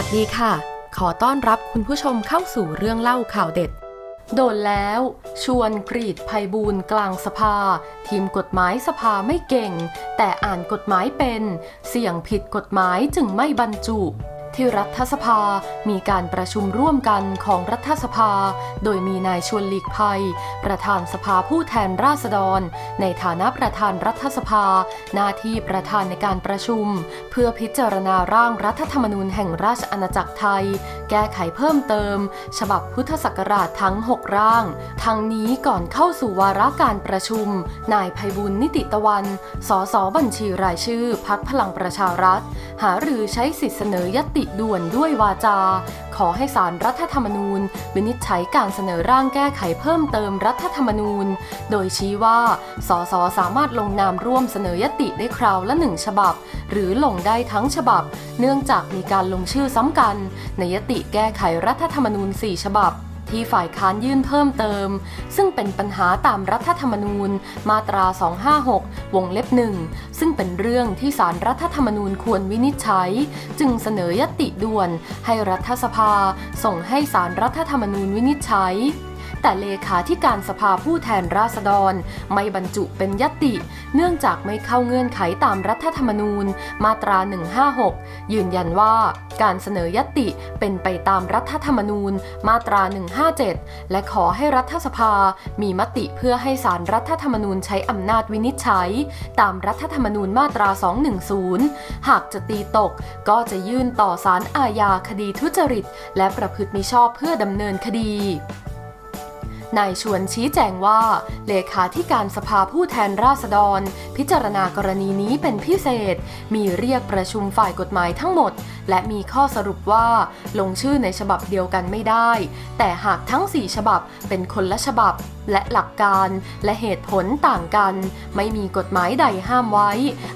ัสดีค่ะ ขอต้อนรับคุณผู้ชมเข้าสู่เรื่องเล่าข่าวเด็ด โดนแล้ว ชวนกรีดภัยบูนกลางสภา ทีมกฎหมายสภาไม่เก่ง แต่อ่านกฎหมายเป็น เสี่ยงผิดกฎหมายจึงไม่บรรจุ ที่รัฐสภา มีการประชุมร่วมกันของรัฐสภา โดยมีนายชวนหลีกภัย ประธานสภาผู้แทนราษฎร ในฐานะประธานรัฐสภา หน้าที่ประธานในการประชุม เพื่อพิจารณาร่างรัฐธรรมนูญแห่งราชอาณาจักรไทย แก้ไขเพิ่มเติม ฉบับพุทธศักราชทั้ง 6 ร่าง ทั้งนี้ก่อนเข้าสู่วาระการประชุม นายภัยบุญนิติตะวัน สสบัญชีรายชื่อพักพลังประชารัฐ หารือใช้สิทธิเสนอยติด่วนด้วยวาจา ขอให้สารรัฐธรรมนูญ วินิจฉัยการเสนอร่างแก้ไขเพิ่มเติมรัฐธรรมนูญ โดยชี้ว่าสสสามารถลงนามร่วมเสนอยติได้คราวละหนึ่งฉบับ หรือลงได้ทั้งฉบับ เนื่องจากมีการลงชื่อซ้ำกัน ในยติแก้ไขรัฐธรรมนูญ 4 ฉบับ ที่ฝ่ายค้านยื่นเพิ่มเติม ซึ่งเป็นปัญหาตามรัฐธรรมนูญมาตรา 256 วงเล็บหนึ่งซึ่งเป็นเรื่องที่สารรัฐธรรมนูญควรวินิจฉัย จึงเสนอยติด่วนให้รัฐสภาส่งให้สารรัฐธรรมนูญวินิจฉัย แต่เลขาธิการสภาผู้แทนราษฎร ไม่บรรจุเป็นยติ เนื่องจากไม่เข้าเงื่อนไขตามรัฐธรรมนูญ มาตรา 156 ยืนยันว่าการเสนอยติเป็นไปตามรัฐธรรมนูญ มาตรา 157 และขอให้รัฐสภา มีมติเพื่อให้สารรัฐธรรมนูญใช้อำนาจวินิจฉัย ตามรัฐธรรมนูญมาตรา 210 หากจะตีตกก็จะยื่นต่อสารอาญาคดีทุจริต และประพฤติมิชอบเพื่อดำเนินคดี นายชวนชี้แจงว่า เลขาธิการสภาผู้แทนราษฎร พิจารณากรณีนี้เป็นพิเศษ มีเรียกประชุมฝ่ายกฎหมายทั้งหมด และมีข้อสรุปว่าลงชื่อในฉบับเดียวกันไม่ได้ แต่หากทั้ง 4 ฉบับเป็นคนละฉบับ และหลักการและเหตุผลต่างกัน ไม่มีกฎหมายใดห้ามไว้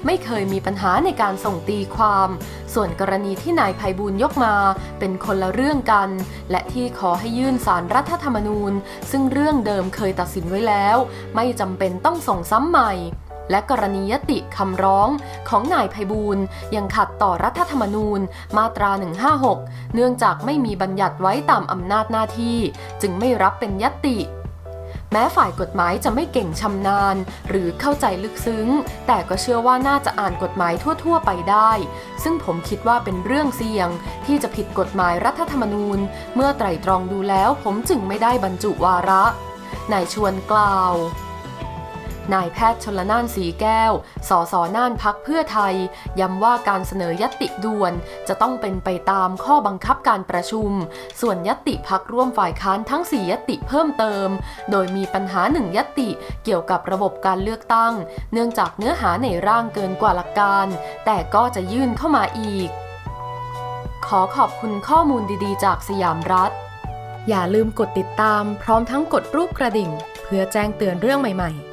ไม่เคยมีปัญหาในการส่งตีความ ส่วนกรณีที่นายภัยบูลยกมา เป็นคนละเรื่องกัน และที่ขอให้ยื่นสารรัฐธรรมนูญ ซึ่งเรื่องเดิมเคยตัดสินไว้แล้ว ไม่จำเป็นต้องส่งซ้ำใหม่และกรณียติคำร้องของนายภัยบูลย์ยังขัดต่อรัฐธรรมนูญมาตรา 156 เนื่องจากไม่มีบัญญัติไว้ตามอำนาจหน้าที่ จึงไม่รับเป็นยติ แม้ฝ่ายกฎหมายจะไม่เก่งชำนาญ หรือเข้าใจลึกซึ้ง แต่ก็เชื่อว่าน่าจะอ่านกฎหมายทั่ว ๆ ไปได้ ซึ่งผมคิดว่าเป็นเรื่องเสี่ยง ที่จะผิดกฎหมายรัฐธรรมนูญ เมื่อไตร่ตรองดูแล้วผมจึงไม่ได้บรรจุวาระนายชวนกล่าว นายแพทย์ชนละนานสีแก้ว สสน่านพักเพื่อไทย ย้ำว่าการเสนอยติด่วน จะต้องเป็นไปตามข้อบังคับการประชุม ส่วนยติพักร่วมฝ่ายค้านทั้ง 4 ยติเพิ่มเติม โดยมีปัญหาหนึ่งยติเกี่ยวกับระบบการเลือกตั้ง เนื่องจากเนื้อหาในร่างเกินกว่าหลักการ แต่ก็จะยื่นเข้ามาอีก ขอขอบคุณข้อมูลดีๆ จากสยามรัฐ อย่าลืมกดติดตามพร้อมทั้งกดรูปกระดิ่ง เพื่อแจ้งเตือนเรื่องใหม่ ๆ